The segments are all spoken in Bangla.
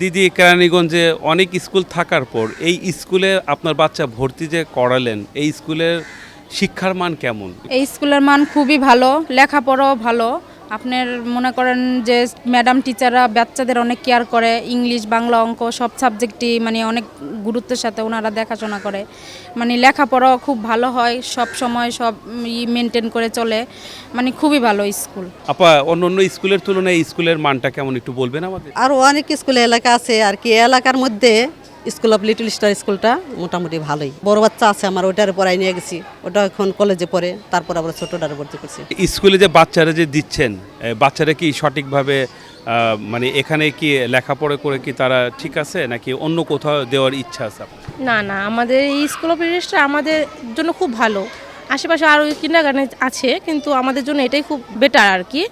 দিদি, কেরানীগঞ্জে অনেক স্কুল থাকার পর এই স্কুলে আপনার বাচ্চা ভর্তি যে করালেন, এই স্কুলের শিক্ষার মান কেমন? এই স্কুলের মান খুবই ভালো, লেখাপড়াও ভালো। আপনার মনে করেন যে ম্যাডাম টিচাররা বাচ্চাদের অনেক কেয়ার করে ইংলিশ বাংলা অঙ্ক সব সাবজেক্টই মানে অনেক গুরুত্বের সাথে ওনারা দেখাশোনা করে। মানে লেখাপড়াও খুব ভালো হয় সব সময় সব ই মেনটেন করে চলে। মানে খুবই ভালো স্কুল আপা অন্য অন্য স্কুলের তুলনায় স্কুলের মানটা কেমন একটু বলবেন আমাদের? আরও অনেক স্কুল এলাকা আছে আর কি এলাকার মধ্যে স্কুল অফ লিটল স্টার স্কুলটা মোটামুটি ভালোই। বড় বাচ্চা আছে আমার ওটার পড়াই নিয়ে গেছি। ওটা এখন কলেজে পড়ে তারপর আবার ছোটটার ভর্তি করছি। স্কুলে যে বাচ্চারা যে দিচ্ছেন বাচ্চারা কি সঠিকভাবে মানে এখানে কি লেখাপড়া করে কি তারা ঠিক আছে নাকি অন্য কোথাও দেওয়ার ইচ্ছা আছে না না আমাদের এই স্কুল অফ লিডার্সটা আমাদের জন্য খুব ভালো। আশেপাশে আরও কিন্ডার আছে কিন্তু আমাদের জন্য এটাই খুব বেটার আর কি।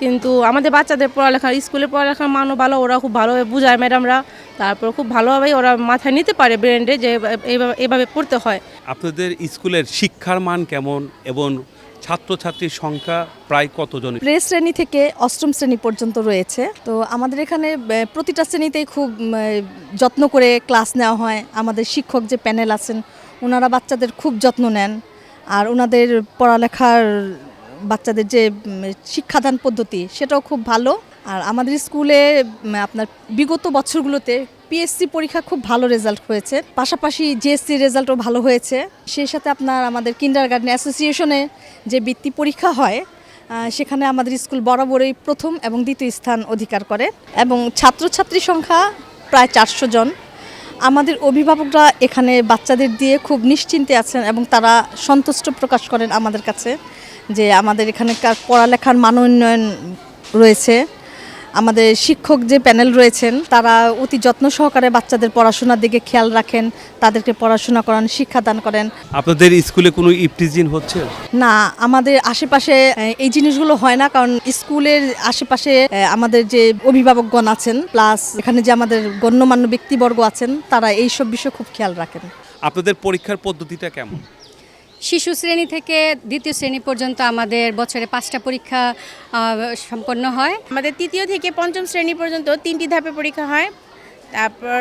কিন্তু আমাদের বাচ্চাদের পড়ালেখা স্কুলে পড়ালেখার মানও ভালো ওরা খুব ভালোভাবে বোঝায় ম্যাডামরা। তারপর খুব ভালোভাবেই ওরা মাথায় নিতে পারে ব্রেন্ডে যে এইভাবে এভাবে পড়তে হয়। আপনাদের স্কুলের শিক্ষার মান কেমন এবং ছাত্রছাত্রীর সংখ্যা প্রায় কতজন? প্লে শ্রেণি থেকে অষ্টম শ্রেণি পর্যন্ত রয়েছে। তো আমাদের এখানে প্রতিটা শ্রেণীতেই খুব যত্ন করে ক্লাস নেওয়া হয়। আমাদের শিক্ষক যে প্যানেল আছেন ওনারা বাচ্চাদের খুব যত্ন নেন। আর ওনাদের পড়ালেখার বাচ্চাদের যে শিক্ষাদান পদ্ধতি সেটাও খুব ভালো। আর আমাদের স্কুলে আপনার বিগত বছরগুলোতে পিএসসি পরীক্ষা খুব ভালো রেজাল্ট হয়েছে। পাশাপাশি জিএসসি রেজাল্টও ভালো হয়েছে। সেই সাথে আপনার আমাদের কিন্ডার গার্ডেন অ্যাসোসিয়েশনে যে বৃত্তি পরীক্ষা হয় সেখানে আমাদের স্কুল বরাবরই প্রথম এবং দ্বিতীয় স্থান অধিকার করে এবং ছাত্রছাত্রী সংখ্যা প্রায় চারশো জন। আমাদের অভিভাবকরা এখানে বাচ্চাদের দিয়ে খুব নিশ্চিন্তে আছেন এবং তারা সন্তুষ্ট প্রকাশ করেন আমাদের কাছে যে আমাদের এখানকার পড়ালেখার মান উন্নয়ন রয়েছে। আমাদের শিক্ষক যে প্যানেল রয়েছেন তারা অতি যত্ন সহকারে বাচ্চাদের পড়াশোনার দিকে খেয়াল রাখেন তাদেরকে পড়াশোনা করান শিক্ষাদান করেন। আপনাদের স্কুলে কোনো ইপটিজিন হচ্ছে? না আমাদের আশেপাশে এই জিনিসগুলো হয় না কারণ স্কুলের আশেপাশে আমাদের যে অভিভাবকগণ আছেন প্লাস এখানে যে আমাদের গণ্যমান্য ব্যক্তিবর্গ আছেন তারা এই সব বিষয়ে খুব খেয়াল রাখেন। আপনাদের পরীক্ষার পদ্ধতিটা কেমন? শিশু শ্রেণি থেকে দ্বিতীয় শ্রেণি পর্যন্ত আমাদের বছরে পাঁচটা পরীক্ষা সম্পন্ন হয়। আমাদের তৃতীয় থেকে পঞ্চম শ্রেণি পর্যন্ত তিনটি ধাপে পরীক্ষা হয়। তারপর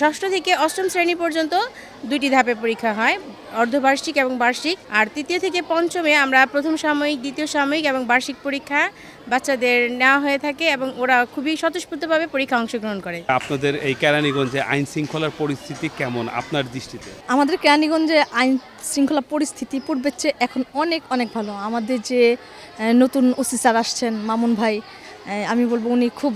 ষষ্ঠ থেকে অষ্টম শ্রেণি পর্যন্ত দুইটি ধাপে পরীক্ষা হয়। অর্ধবার্ষিক এবং বার্ষিক। আর তৃতীয় থেকে পঞ্চমে আমরা প্রথম সাময়িক দ্বিতীয় সাময়িক এবং বার্ষিক পরীক্ষা বাচ্চাদের নেওয়া হয়ে থাকে এবং ওরা খুবই স্বতঃস্ফূর্তভাবে পরীক্ষা অংশগ্রহণ করে। আপনাদের এই কেরানীগঞ্জে আইন শৃঙ্খলার পরিস্থিতি কেমন আপনার দৃষ্টিতে? আমাদের কেরানীগঞ্জে আইন শৃঙ্খলা পরিস্থিতি পূর্বের চেয়ে এখন অনেক অনেক ভালো। আমাদের যে নতুন ওসি স্যার আসছেন মামুন ভাই আমি বলব উনি খুব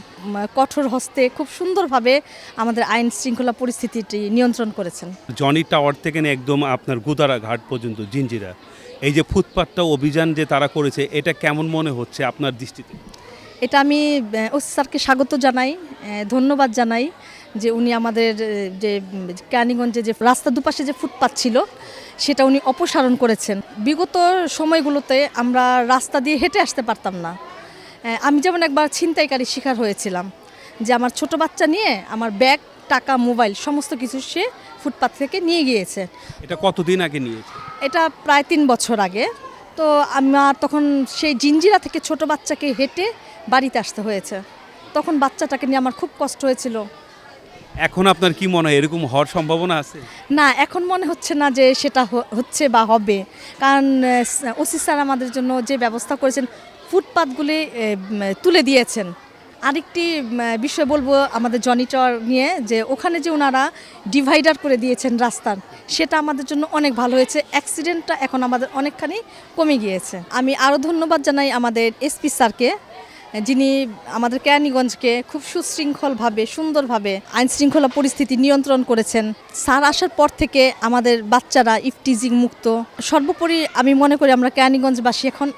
কঠোর হস্তে খুব সুন্দরভাবে আমাদের আইন শৃঙ্খলা পরিস্থিতিটি নিয়ন্ত্রণ করেছেন। জনি টাওয়ার থেকে একদম আপনার গুদারা ঘাট পর্যন্ত জিঞ্জিরা এই যে ফুটপাথটা অভিযান যে তারা করেছে এটা কেমন মনে হচ্ছে আপনার দৃষ্টিতে? এটা আমি ওসি স্যারকে স্বাগত জানাই ধন্যবাদ জানাই যে উনি আমাদের যে ক্যানিগঞ্জে যে রাস্তা দুপাশে যে ফুটপাত ছিল সেটা উনি অপসারণ করেছেন। বিগত সময়গুলোতে আমরা রাস্তা দিয়ে হেঁটে আসতে পারতাম না। আমি যেমন একবার ছিনতাইকারী শিকার হয়েছিলাম যে আমার ছোট বাচ্চা নিয়ে আমার ব্যাগ টাকা মোবাইল সমস্ত কিছু সে ফুটপাথ থেকে নিয়ে গিয়েছে। এটা কতদিন আগে নিয়েছে? এটা প্রায় তিন বছর আগে। তো আমার তখন সেই জিঞ্জিরা থেকে ছোট বাচ্চাকে হেঁটে বাড়িতে আসতে হয়েছে। তখন বাচ্চাটাকে নিয়ে আমার খুব কষ্ট হয়েছিল। এখন আপনার কি মনে হয় এরকম হওয়ার সম্ভাবনা আছে? না এখন মনে হচ্ছে না যে সেটা হচ্ছে বা হবে। কারণ ওসি স্যার আমাদের জন্য যে ব্যবস্থা করেছেন ফুটপাতগুলি তুলে দিয়েছেন। আরেকটি বিষয় বলব আমাদের জনিটর নিয়ে, যে ওখানে যে ওনারা ডিভাইডার করে দিয়েছেন রাস্তার, সেটা আমাদের জন্য অনেক ভালো হয়েছে। অ্যাক্সিডেন্টটা এখন আমাদের অনেকখানি কমে গিয়েছে। আমি আরও ধন্যবাদ জানাই আমাদের এসপি স্যারকে, যিনি আমাদের কেরানীগঞ্জকে খুব সুশৃঙ্খলভাবে, সুন্দরভাবে আইন শৃঙ্খলা পরিস্থিতি নিয়ন্ত্রণ করেছেন। স্যার আসার পর থেকে আমাদের বাচ্চারা ইফটিজিং মুক্ত। সর্বোপরি আমি মনে করি আমরা কেরানীগঞ্জবাসী এখন